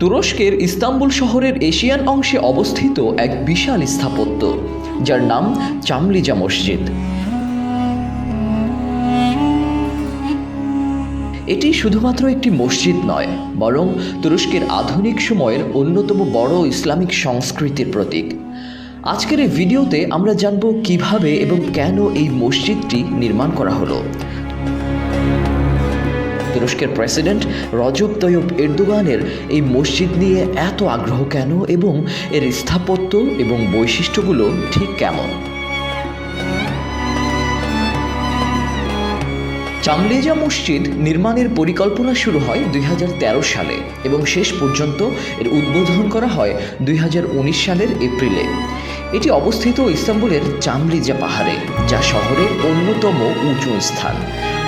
তুরস্কের ইস্তাম্বুল শহরের এশিয়ান অংশে অবস্থিত এক বিশাল স্থাপত্য, যার নাম চামলিজা মসজিদ। এটি শুধুমাত্র একটি মসজিদ নয়, বরং তুরস্কের আধুনিক সময়ের অন্যতম বড় ইসলামিক সংস্কৃতির প্রতীক। আজকের এই ভিডিওতে আমরা জানব কীভাবে এবং কেন এই মসজিদটি নির্মাণ করা হলো। তুরস্কের প্রেসিডেন্ট রজব তৈয়ব এরদোগানের এই মসজিদ নিয়ে এত আগ্রহ কেন এবং এর স্থাপত্য এবং বৈশিষ্ট্যগুলো ঠিক কেমন? চামলিজা মসজিদ নির্মাণের পরিকল্পনা শুরু হয় দুই হাজার তেরো সালে এবং শেষ পর্যন্ত এর উদ্বোধন করা হয় দুই হাজার উনিশ সালের এপ্রিলে। এটি অবস্থিত ইস্তাম্বুলের চামলিজা পাহাড়ে, যা শহরের অন্যতম উঁচু স্থান।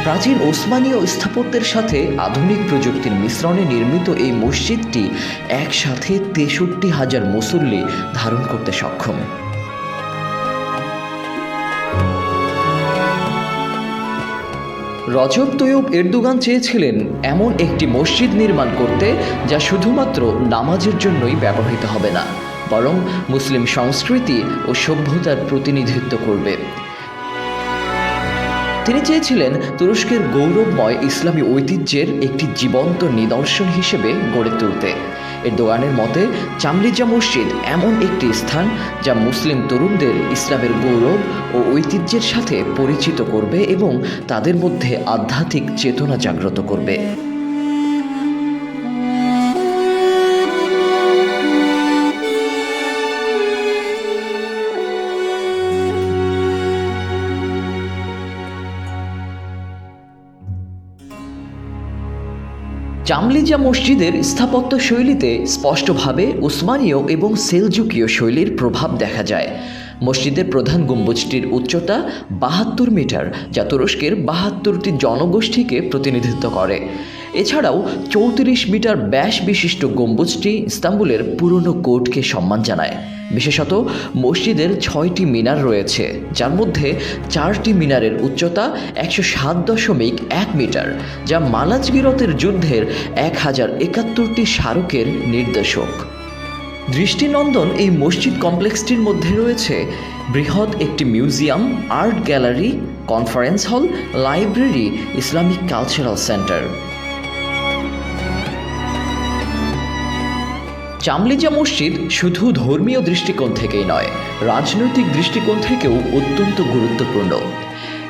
প্রাচীন ওসমানীয় স্থাপত্যের সাথে আধুনিক প্রযুক্তির মিশ্রণে নির্মিত এই মসজিদটি একসাথে তেষট্টি হাজার মুসল্লি ধারণ করতে সক্ষম। রজব তৈয়ব এরদোগান চেয়েছিলেন এমন একটি মসজিদ নির্মাণ করতে যা শুধুমাত্র নামাজের জন্যই ব্যবহৃত হবে না, বরং মুসলিম সংস্কৃতি ও সভ্যতার প্রতিনিধিত্ব করবে। তিনি চেয়েছিলেন তুরস্কের গৌরবময় ইসলামী ঐতিহ্যের একটি জীবন্ত নিদর্শন হিসেবে গড়ে তুলতে। এর দোকানের মতে চামলিজা মসজিদ এমন একটি স্থান যা মুসলিম তরুণদের ইসলামের গৌরব ও ঐতিহ্যের সাথে পরিচিত করবে এবং তাদের মধ্যে আধ্যাত্মিক চেতনা জাগ্রত করবে। চামলিজা মসজিদের স্থাপত্য শৈলীতে স্পষ্টভাবে উসমানীয় এবং সেলজুকীয় শৈলীর প্রভাব দেখা যায়। মসজিদের প্রধান গম্বুজটির উচ্চতা বাহাত্তর মিটার, যা তুরস্কের বাহাত্তরটি জনগোষ্ঠীকে প্রতিনিধিত্ব করে। এছাড়াও চৌত্রিশ মিটার ব্যাস বিশিষ্ট গম্বুজটি ইস্তাম্বুলের পুরনো কোর্টকে সম্মান জানায়। বিশেষত মসজিদের ছয়টি মিনার রয়েছে, যার মধ্যে চারটি মিনারের উচ্চতা একশো সাত দশমিক এক মিটার, যা মালাজগিরতের যুদ্ধের এক হাজার একাত্তরটি স্মারকের নির্দেশক। দৃষ্টিনন্দন এই মসজিদ কমপ্লেক্সটির মধ্যে রয়েছে। বৃহৎ একটি museum, art gallery, conference hall, library, Islamic cultural centre. Camlica মসজিদ শুধু ধর্মীয় দৃষ্টিকোণ থেকেই নয়, রাজনৈতিক দৃষ্টিকোণ থেকেও অত্যন্ত গুরুত্বপূর্ণ।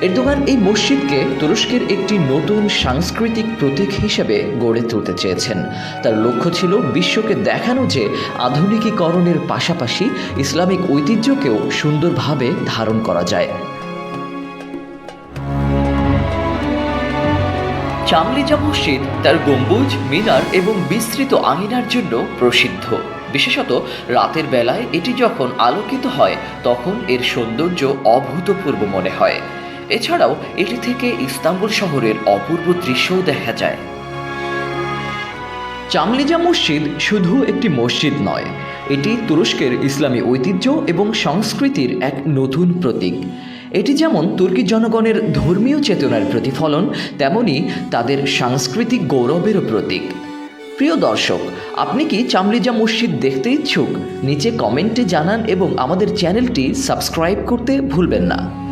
এরদোগান এই মসজিদকে তুরস্কের একটি নতুন সাংস্কৃতিক প্রতীক হিসেবে গড়ে তুলতে চেয়েছেন। তার লক্ষ্য ছিল বিশ্বকে দেখানো যে আধুনিকীকরণের পাশাপাশি ইসলামিক ঐতিহ্যকেও সুন্দরভাবে ধারণ করা যায়। চামলিজা মসজিদ তার গম্বুজ, মিনার এবং বিস্তৃত আঙিনার জন্য প্রসিদ্ধ। বিশেষত রাতের বেলায় এটি যখন আলোকিত হয়, তখন এর সৌন্দর্য অভূতপূর্ব মনে হয়। এছাড়াও এটি থেকে ইস্তাম্বুল শহরের অপূর্ব দৃশ্যও দেখা যায়। চামলিজা মসজিদ শুধু একটি মসজিদ নয়, এটি তুরস্কের ইসলামী ঐতিহ্য এবং সংস্কৃতির এক নতুন প্রতীক। এটি যেমন তুর্কি জনগণের ধর্মীয় চেতনার প্রতিফলন, তেমনি তাদের সাংস্কৃতিক গৌরবেরও প্রতীক। প্রিয় দর্শক, আপনি কি চামলিজা মসজিদ দেখতে ইচ্ছুক? নিচে কমেন্টে জানান এবং আমাদের চ্যানেলটি সাবস্ক্রাইব করতে ভুলবেন না।